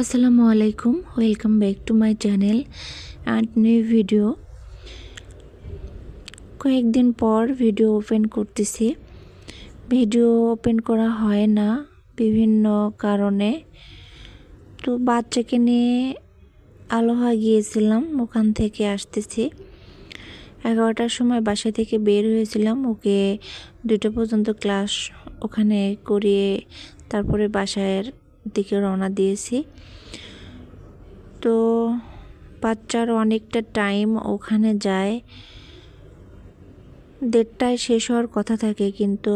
আসসালামু আলাইকুম welcome back to my channel and new video কয়েকদিন পর ভিডিও ওপেন করতেছি। ভিডিও ওপেন করা হয় না বিভিন্ন কারণে। তো বাচ্চাকে নিয়ে আলোহা গিয়েছিলাম, ওখান থেকে আসতেছি। এগারোটার সময় বাসা থেকে বের হয়েছিলাম, ওকে দুটো পর্যন্ত ক্লাস ওখানে করিয়ে তারপরে বাসার দিকে রওনা দিয়েছি। তো বাচ্চার অনেকটা টাইম ওখানে যায়। দেড়টায় শেষ হওয়ার কথা থাকে কিন্তু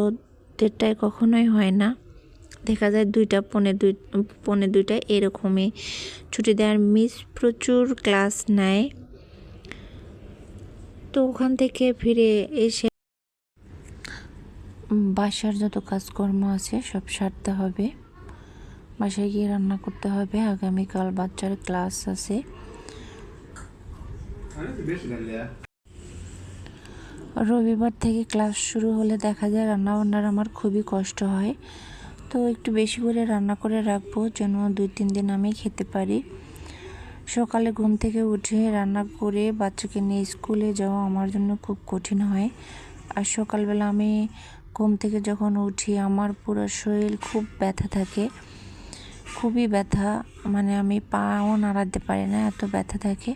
দেড়টায় কখনোই হয় না। দেখা যায় দুইটা, পৌনে দুই, পনে দুইটায় এরকমই। ছুটি দেওয়ার মিস প্রচুর ক্লাস নেয়। তো ওখান থেকে ফিরে এসে বাসার যত কাজকর্ম আছে সব সারতে হবে। বাসায় গিয়ে রান্না করতে হবে। আগামীকাল বাচ্চার ক্লাস আছে। রবিবার থেকে ক্লাস শুরু হলে দেখা যায় রান্না বান্নার আমার খুবই কষ্ট হয়। তো একটু বেশি করে রান্না করে রাখব যেন দুই তিন দিন আমি খেতে পারি। সকালে ঘুম থেকে উঠে রান্না করে বাচ্চাকে নিয়ে স্কুলে যাওয়া আমার জন্য খুব কঠিন হয়। আর সকালবেলা আমি ঘুম থেকে যখন উঠি, আমার পুরো শরীর খুব ব্যথা থাকে। খুবই ব্যথা মানে আমি পাও নাড়াতে পারি না, এত ব্যথা থাকে।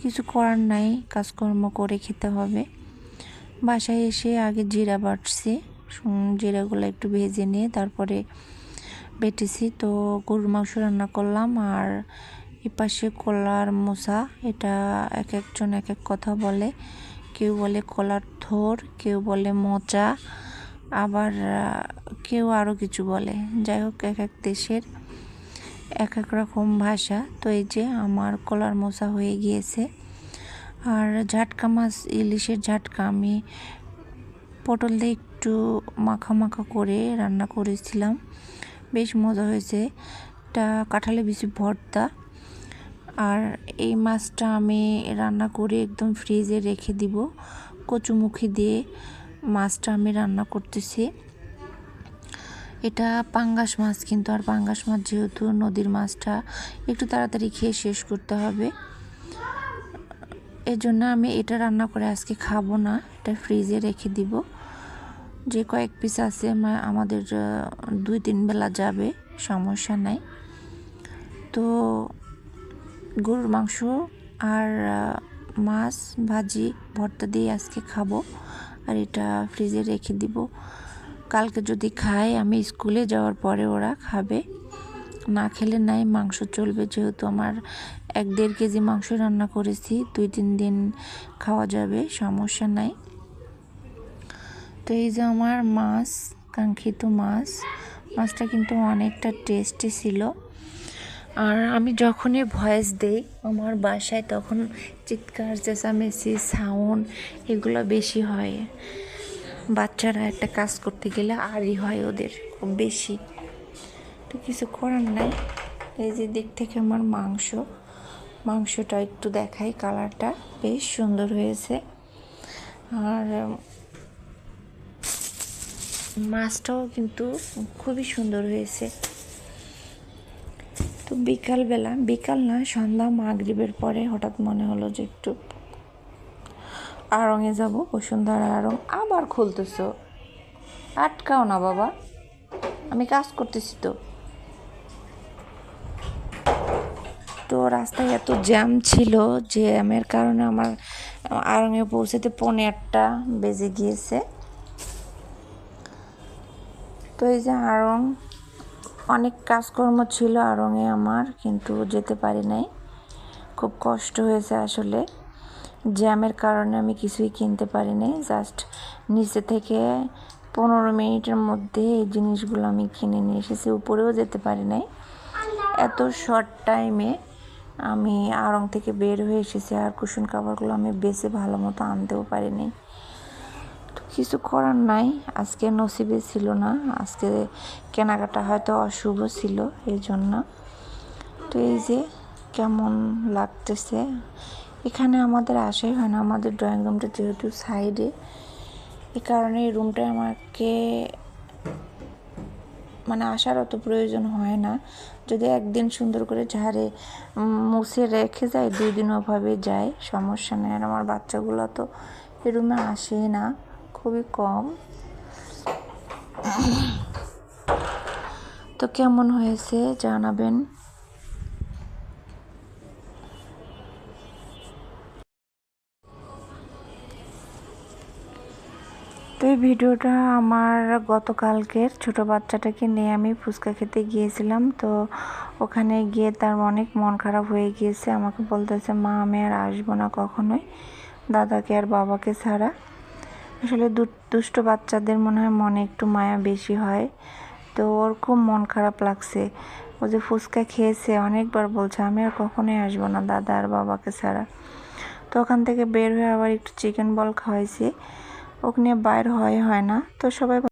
কিছু করার নাই, কাজকর্ম করে খেতে হবে। বাসায় এসে আগে জিরা বাটছি জিরাগুলো একটু ভেজে নিয়ে তারপরে বেটেছি। তো গরুর মাংস রান্না করলাম আর এপাশে কলার মোসা এটা এক একজন এক এক কথা বলে। কেউ বলে কলার থোর, কেউ বলে মোচা, আবার কেউ আরও কিছু বলে। যাই হোক, এক এক দেশের এক এক রকম ভাষা। তো এই যে আমার কলার মোসা হয়ে গিয়েছে। আর ঝাটকা মাছ, ইলিশের ঝাটকা আমি পটল দিয়ে একটু মাখা মাখা করে রান্না করেছিলাম। বেশ মজা হয়েছে। এটা কাঁঠালে বেশি ভর্তা। আর এই মাছটা আমি রান্না করে একদম ফ্রিজে রেখে দিব। কচুমুখি দিয়ে মাছটা আমি রান্না করতেছি। এটা পাঙ্গাস মাছ, কিন্তু আর পাঙ্গাস মাছ যেহেতু নদীর মাছটা একটু তাড়াতাড়ি খেয়ে শেষ করতে হবে। এর জন্য আমি এটা রান্না করে আজকে খাব না, এটা ফ্রিজে রেখে দিব। যে কয়েক পিস আছে আমাদের দুই তিন বেলা যাবে, সমস্যা নাই। তো গরুর মাংস আর মাছ, ভাজি, ভর্তা দিয়ে আজকে খাব, আর এটা ফ্রিজে রেখে দিব। কালকে যদি খায়, আমি স্কুলে যাওয়ার পরে ওরা খাবে। না খেলে নাই, মাংস চলবে। যেহেতু আমার এক দেড় কেজি মাংস রান্না করেছি, দুই তিন দিন খাওয়া যাবে, সমস্যা নাই। তো এই যে আমার মাছ, কাঙ্ক্ষিত মাছ, মাছটা কিন্তু অনেকটা টেস্টি ছিল। আর আমি যখনই ভয়েস দেই, আমার বাসায় তখন চিৎকার, চেঁচামেচি, সাউন্ড এগুলো বেশি হয়। বাচ্চারা একটা কাজ করতে গেলে আরই হয় ওদের খুব বেশি। তো কিছু করার নাই। এই যে দিক থেকে আমার মাংস। মাংসটা একটু দেখাই, কালারটা বেশ সুন্দর হয়েছে। আর মাছটাও কিন্তু খুবই সুন্দর হয়েছে। তো বিকালবেলা, বিকাল না, সন্ধ্যা মাগরিবের পরে হঠাৎ মনে হলো যে একটু আড়ঙে যাব, বসুন্ধরা আড়ং আবার খুলতেছো। আটকাও না বাবা। আমি কাজ করতেছি তো। তো রাস্তায় এত জ্যাম ছিল জ্যামের কারণে আমার আড়ঙে পৌঁছাতে পৌনে আটটা বেজে গিয়েছে। তো এই যে আড়ং অনেক কাজকর্ম ছিল আড়ংয়ে আমার, কিন্তু যেতে পারি নাই। খুব কষ্ট হয়েছে আসলে। জ্যামের কারণে আমি কিছুই কিনতে পারি নাই জাস্ট নিচে থেকে পনেরো মিনিটের মধ্যে এই জিনিসগুলো আমি কিনে নিয়ে এসেছি। উপরেও যেতে পারি নাই। এত শর্ট টাইমে আমি আড়ং থেকে বের হয়ে এসেছি আর কুশন কাভারগুলো আমি বেছে ভালো মতো আনতেও পারিনি। তো কিছু করার নাই। আজকে নসিবে ছিল না। আজকে কেনাকাটা হয়তো অশুভ ছিল এই জন্য তো এই যে কেমন লাগতেছে? এখানে আমাদের আসাই হয় না, আমাদের ড্রয়িং রুমটা যেহেতু সাইডে এই কারণে এই রুমটা আমাকে মানে আসার অত প্রয়োজন হয় না। যদি একদিন সুন্দর করে ঝাড়ে মুছে রেখে যায়, দুই দিন ওভাবে যায়, সমস্যা নেই। আর আমার বাচ্চাগুলো তো এ রুমে আসেই না, খুবই কম। তো কেমন হয়েছে জানাবেন। তো এই ভিডিওটা আমার গতকালকের ছোট বাচ্চাটাকে নিয়ে আমি ফুচকা খেতে গিয়েছিলাম। তো ওখানে গিয়ে তার অনেক মন খারাপ হয়ে গিয়েছে। আমাকে বলতেছে, মা, আমি আর আসব না কখনোই। দাদাকে আর বাবাকে ছাড়া। আসলে দুষ্ট বাচ্চাদের মনে হয় মনে একটু মায়া বেশি হয়। তো ওর খুব মন খারাপ লাগছে। ও যে ফুচকা খেয়েছে, অনেকবার বলছে, আমি আর কখনোই আসব না, দাদা আর বাবাকে ছাড়া। তো ওখান থেকে বের হয়ে আবার একটু চিকেন বল খাওয়াইছি। ওকে নিয়ে বাইর হয় হয় না। তো সবাই